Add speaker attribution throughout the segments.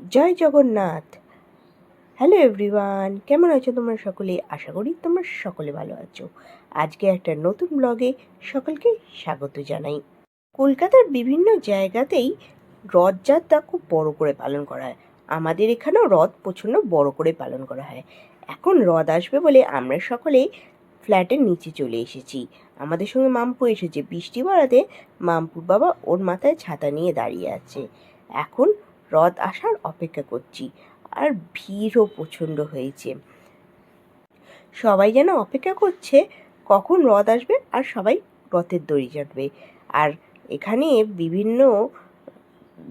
Speaker 1: জয় Jagannath. Hello everyone কেমন আছো তোমরা সকলে? আশা করি তোমরা সকলে ভালো আছো। আজকে একটা নতুন ব্লগে সকলকে স্বাগত জানাই। কলকাতার বিভিন্ন জায়গাতেই রথযাত্রা খুব বড় করে পালন করা হয়। আমাদের এখানেও রথ প্রচণ্ড বড় করে পালন করা হয়। এখন রথ আসবে বলে আমরা সকলে ফ্ল্যাটের নিচে চলে এসেছি। আমাদের সঙ্গে মাম্পু এসেছে। বৃষ্টি বাড়াতে মাম্পুর বাবা ওর মাথায় ছাতা নিয়ে দাঁড়িয়ে আছে। এখন রথ আসার অপেক্ষা করছি। আর ভিড়ও প্রচণ্ড হয়েছে। সবাই যেন অপেক্ষা করছে, কখন রথ আসবে আর সবাই রথের দড়ি চাটবে। আর এখানে বিভিন্ন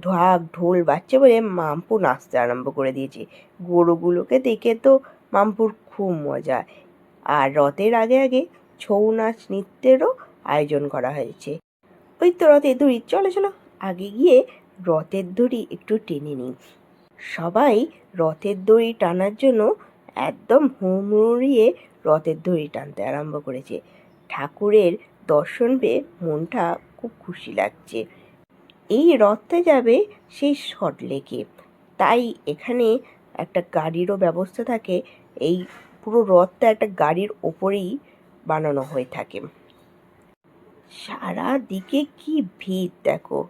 Speaker 1: ঢাক ঢোল বাজছে বলে মাম্পু নাচতে আরম্ভ করে দিয়েছে। গরুগুলোকে দেখে তো মাম্পুর খুব মজা। আর রথের আগে আগে ছৌ নাচ নৃত্যেরও আয়োজন করা হয়েছে। ওই তো রথের দড়ি, চলো চলো, আগে গিয়ে রথের দড়ি একটু টেনে নিই। সবাই রথের দড়ি টানার জন্য একদম হুমড়িয়ে রথের দড়ি টানতে আরম্ভ করেছে। ঠাকুরের দর্শন পেয়ে মনটা খুব খুশি লাগছে। এই রথটা যাবে সেই শর্ট লেকে। তাই এখানে একটা গাড়িরও ব্যবস্থা থাকে। এই পুরো রথটা একটা গাড়ির ওপরেই বানানো হয়ে থাকে। সারা দিকে কি ভিড় দেখো।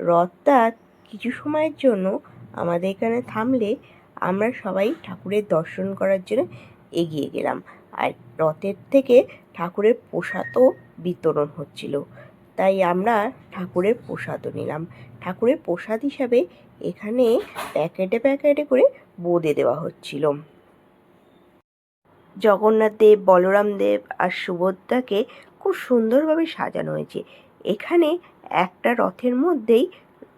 Speaker 1: রথটা কিছু সময়ের জন্য আমাদের এখানে থামলে আমরা সবাই ঠাকুরের দর্শন করার জন্য এগিয়ে গেলাম। আর রথের থেকে ঠাকুরের প্রসাদও বিতরণ হচ্ছিল। তাই আমরা ঠাকুরের প্রসাদও নিলাম। ঠাকুরের প্রসাদ হিসাবে এখানে প্যাকেটে প্যাকেটে করে বোঁদে দেওয়া হচ্ছিল। জগন্নাথ দেব, বলরাম দেব আর সুভদ্রাকে খুব সুন্দরভাবে সাজানো হয়েছে। এখানে একটা রথের মধ্যেই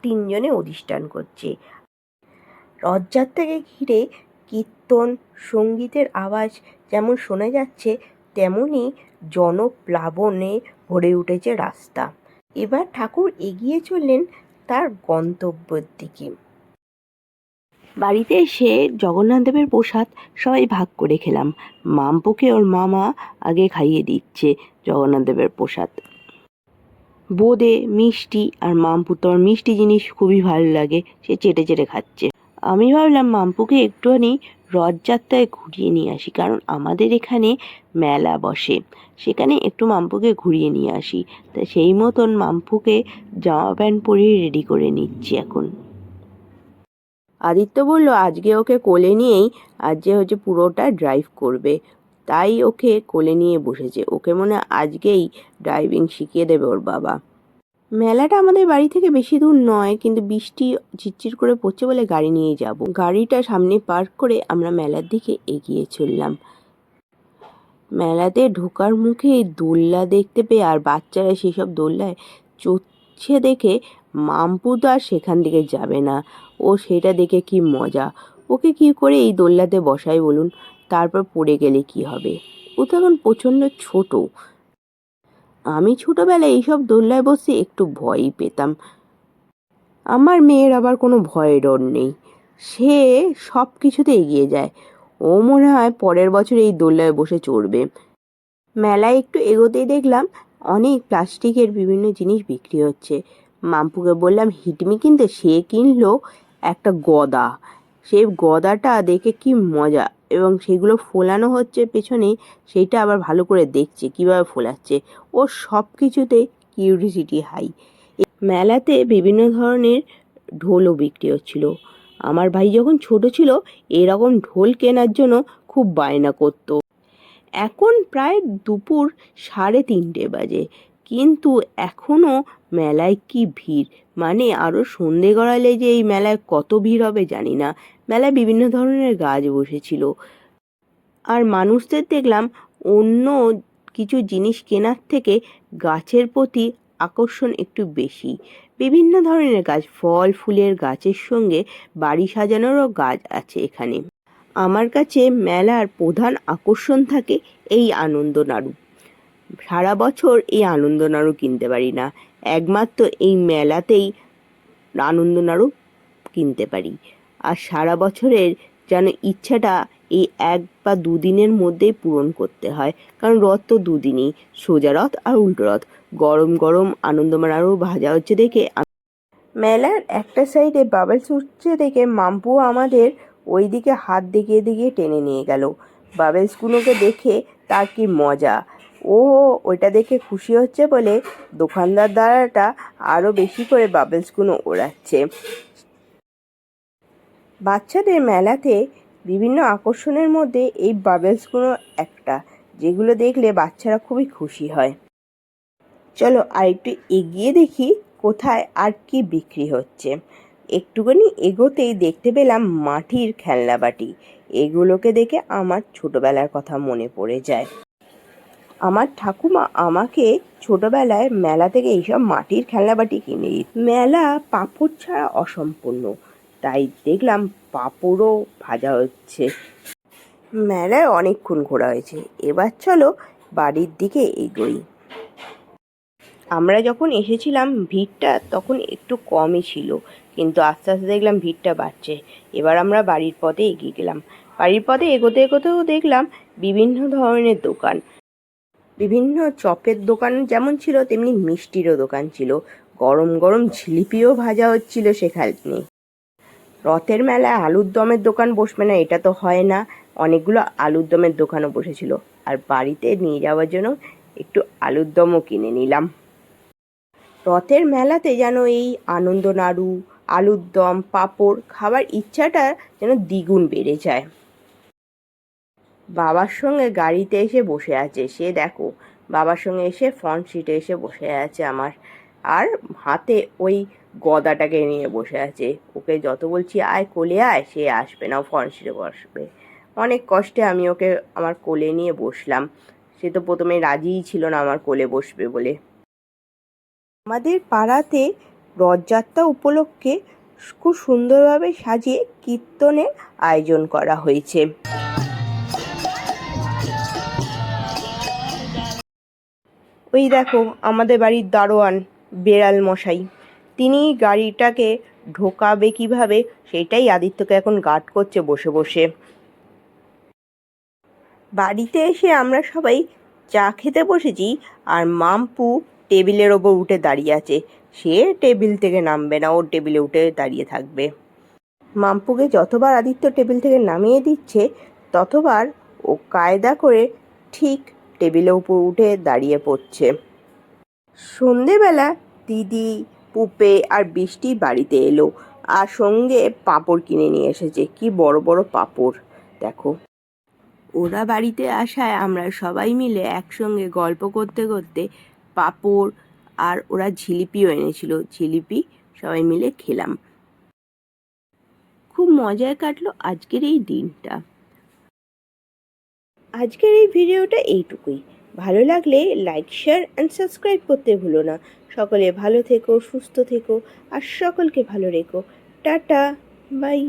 Speaker 1: তিনজনে অধিষ্ঠান করছে। রথযাত্রাকে ঘিরে কীর্তন, সঙ্গীতের আওয়াজ যেমন শোনা যাচ্ছে তেমনই জনপ্লাবনে ভরে উঠেছে রাস্তা। এবার ঠাকুর এগিয়ে চললেন তার গন্তব্যের দিকে। বাড়িতে এসে জগন্নাথ দেবের প্রসাদ সবাই ভাগ করে খেলাম। মাম্পুকে ওর মামা আগে খাইয়ে দিচ্ছে জগন্নাথ দেবের প্রসাদ। বোঁদে, মিষ্টি আর মাম্পু। তো আমার মিষ্টি জিনিস খুবই ভালো লাগে, সে চেটে চেটে খাচ্ছে। আমি ভাবলাম, মাম্পুকে একটুখানি রথযাত্রায় ঘুরিয়ে নিয়ে আসি, কারণ আমাদের এখানে মেলা বসে। সেখানে একটু মাম্পুকে ঘুরিয়ে নিয়ে আসি। তা সেই মতন মাম্পুকে জামা প্যান্ট পরিয়ে রেডি করে নিচ্ছি এখন। আদিত্য বলল, আজকে ওকে কোলে নিয়েই আজকে হচ্ছে পুরোটা ড্রাইভ করবে। তাই ওকে কোলে নিয়ে বসেছে। ওকে মনে আজকেই ড্রাইভিং শিখিয়ে দেবে ওর বাবা। মেলাটা আমাদের বাড়ি থেকে বেশি দূর নয়, কিন্তু বৃষ্টি ঝিরঝির করে পড়ছে বলে গাড়ি নিয়ে যাব। গাড়িটা সামনে পার্ক করে আমরা মেলার দিকে এগিয়ে চললাম। মেলাতে ঢোকার মুখে দোল্লা দেখতে পেয়ে আর বাচ্চারা সেসব দোল্লায় চড়ছে দেখে মাম্পু তো আর সেখান থেকে যাবে না। ও সেটা দেখে কি মজা। ওকে কি করে এই দোল্লাতে বসাই বলুন? তারপর পড়ে গেলে কি হবে? ও তো এখন প্রচণ্ড ছোট। আমি ছোটবেলায় এইসব দোল্লায় বসে একটু ভয়ই পেতাম। আমার মেয়ের আবার কোনো ভয় ডর নেই। সে সব কিছুতে এগিয়ে যায়। ও মনে হয় পরের বছর এই দোল্লায় বসে চড়বে। মেলায় একটু এগোতেই দেখলাম অনেক প্লাস্টিকের বিভিন্ন জিনিস বিক্রি হচ্ছে। মাম্পুকে বললাম, হিটমি কিনতে? সে কিনলো একটা গদা। সেই গদাটা দেখে কি মজা এবং সেগুলো ফোলানো হচ্ছে পেছনে, সেইটা আবার ভালো করে দেখছে, কীভাবে ফোলাচ্ছে। ও সব কিছুতে কিউরিসিটি হাই মেলাতে বিভিন্ন ধরনের ঢোলও বিক্রি হচ্ছিল। আমার ভাই যখন ছোট ছিল, এরকম ঢোল কেনার জন্য খুব বায়না করতো। এখন প্রায় দুপুর সাড়ে তিনটে বাজে। কিন্তু এখনও মেলায় কি ভিড়? মানে আরও সন্ধে গড়ালে যে এই মেলায় কত ভিড় হবে জানি না। মেলায় বিভিন্ন ধরনের গাছ বসেছিল। আর মানুষদের দেখলাম অন্য কিছু জিনিস কেনার থেকে গাছের প্রতি আকর্ষণ একটু বেশি। বিভিন্ন ধরনের গাছ, ফল, ফুলের গাছের সঙ্গে বাড়ি সাজানোরও গাছ আছে এখানে। আমার কাছে মেলার প্রধান আকর্ষণ থাকে এই আনন্দ নাড়ু সারা বছর এই আনন্দ নাড়ু কিনতে পারি না। একমাত্র এই মেলাতেই আনন্দ নাড়ু কিনতে পারি। আর সারা বছরের যেন ইচ্ছাটা এই এক বা দুদিনের মধ্যেই পূরণ করতে হয়। কারণ রথ তো দুদিনই, সোজা রথ আর উল্টো রথ। গরম গরম আনন্দমান আরও ভাজা হচ্ছে দেখে মেলার একটা সাইডে বাবেলস উঠছে দেখে মাম্পু আমাদের ওইদিকে হাত দেখিয়ে দেখিয়ে টেনে নিয়ে গেল। বাবেলসগুলোকে দেখে তার কি মজা। ও ওইটা দেখে খুশি হচ্ছে বলে দোকানদার দ্বারাটা আরও বেশি করে বাবেলসগুলো ওড়াচ্ছে। বাচ্চাদের মেলাতে বিভিন্ন আকর্ষণের মধ্যে এই বাবেলসগুলো একটা, যেগুলো দেখলে বাচ্চারা খুবই খুশি হয়। চলো আর একটু এগিয়ে দেখি কোথায় আর কি বিক্রি হচ্ছে। একটুখানি এগোতেই দেখতে পেলাম মাটির খেলনাবাটি। এগুলোকে দেখে আমার ছোটবেলার কথা মনে পড়ে যায়। আমার ঠাকুমা আমাকে ছোটবেলায় মেলা থেকে এইসব মাটির খেলনাবাটি কিনে দিত। মেলা পাঁপড় ছাড়া অসম্পূর্ণ। তাই দেখলাম পাঁপড়ও ভাজা হচ্ছে। মেলায় অনেকক্ষণ ঘোরা হয়েছে। এবার চলো বাড়ির দিকে এগোই। আমরা যখন এসেছিলাম, ভিড়টা তখন একটু কমই ছিল, কিন্তু আস্তে আস্তে দেখলাম ভিড়টা বাড়ছে। এবার আমরা বাড়ির পথে এগিয়ে গেলাম। বাড়ির পথে এগোতে এগোতেও দেখলাম বিভিন্ন ধরনের দোকান। বিভিন্ন চপের দোকান যেমন ছিল, তেমনি মিষ্টিরও দোকান ছিল। গরম গরম ঝিলিপিও ভাজা হচ্ছিল সেখানে রথের মেলায় আলুর দমের দোকান বসবে না, এটা তো হয় না। অনেকগুলো আলুর দমের দোকানও বসেছিল। আর বাড়িতে নিয়ে যাওয়ার জন্য একটু আলুর দমও কিনে নিলাম। রথের মেলাতে যেন এই আনন্দ নাড়ু আলুর দম, পাঁপড়, খাবার ইচ্ছাটা যেন দ্বিগুণ বেড়ে যায়। বাবার সঙ্গে গাড়িতে এসে বসে আছে সে, দেখো। বাবার সঙ্গে এসে ফ্রন্ট সিটে এসে বসে আছে আমার। আর হাতে ওই গদাটাকে নিয়ে বসে আছে। ওকে যত বলছি, আয় কোলে আয় সে আসবে না ফ্রন্ট সিটে বসবে। অনেক কষ্টে আমি ওকে আমার কোলে নিয়ে বসলাম। সে তো প্রথমে রাজিই ছিল না আমার কোলে বসবে বলে। আমাদের পাড়াতে রথযাত্রা উপলক্ষে খুব সুন্দরভাবে সাজিয়ে কীর্তনের আয়োজন করা হয়েছে। ওই দেখো, আমাদের বাড়ির দারোয়ান, বেড়াল মশাই। তিনি গাড়িটাকে ঢোকাবে কীভাবে, সেটাই আদিত্যকে এখন গার্ড করছে বসে বসে। বাড়িতে এসে আমরা সবাই চা খেতে বসেছি, আর মাম্পু টেবিলের ওপর উঠে দাঁড়িয়ে আছে। সে টেবিল থেকে নামবে না ওর টেবিলে উঠে দাঁড়িয়ে থাকবে। মাম্পুকে যতবার আদিত্য টেবিল থেকে নামিয়ে দিচ্ছে, ততবার ও কায়দা করে ঠিক টেবিলের উপর উঠে দাঁড়িয়ে পড়ছে। সন্ধেবেলা দিদি, পুপে আর বৃষ্টি বাড়িতে এলো। আর সঙ্গে পাঁপড় কিনে নিয়ে এসেছে। কি বড় বড় পাঁপড়, দেখো। ওরা বাড়িতে আসায় আমরা সবাই মিলে একসঙ্গে গল্প করতে করতে পাঁপড় আর ওরা ঝিলিপিও এনেছিল। ঝিলিপি সবাই মিলে খেলাম। খুব মজায় কাটলো আজকের এই দিনটা। আজকের এই ভিডিওটা এইটুকুই। ভালো লাগলে লাইক শেয়ার অ্যান্ড সাবস্ক্রাইব করতে ভুলো না। সকলে ভালো থেকো, সুস্থ থেকো, আর সকলকে ভালো রেখো। Tata bye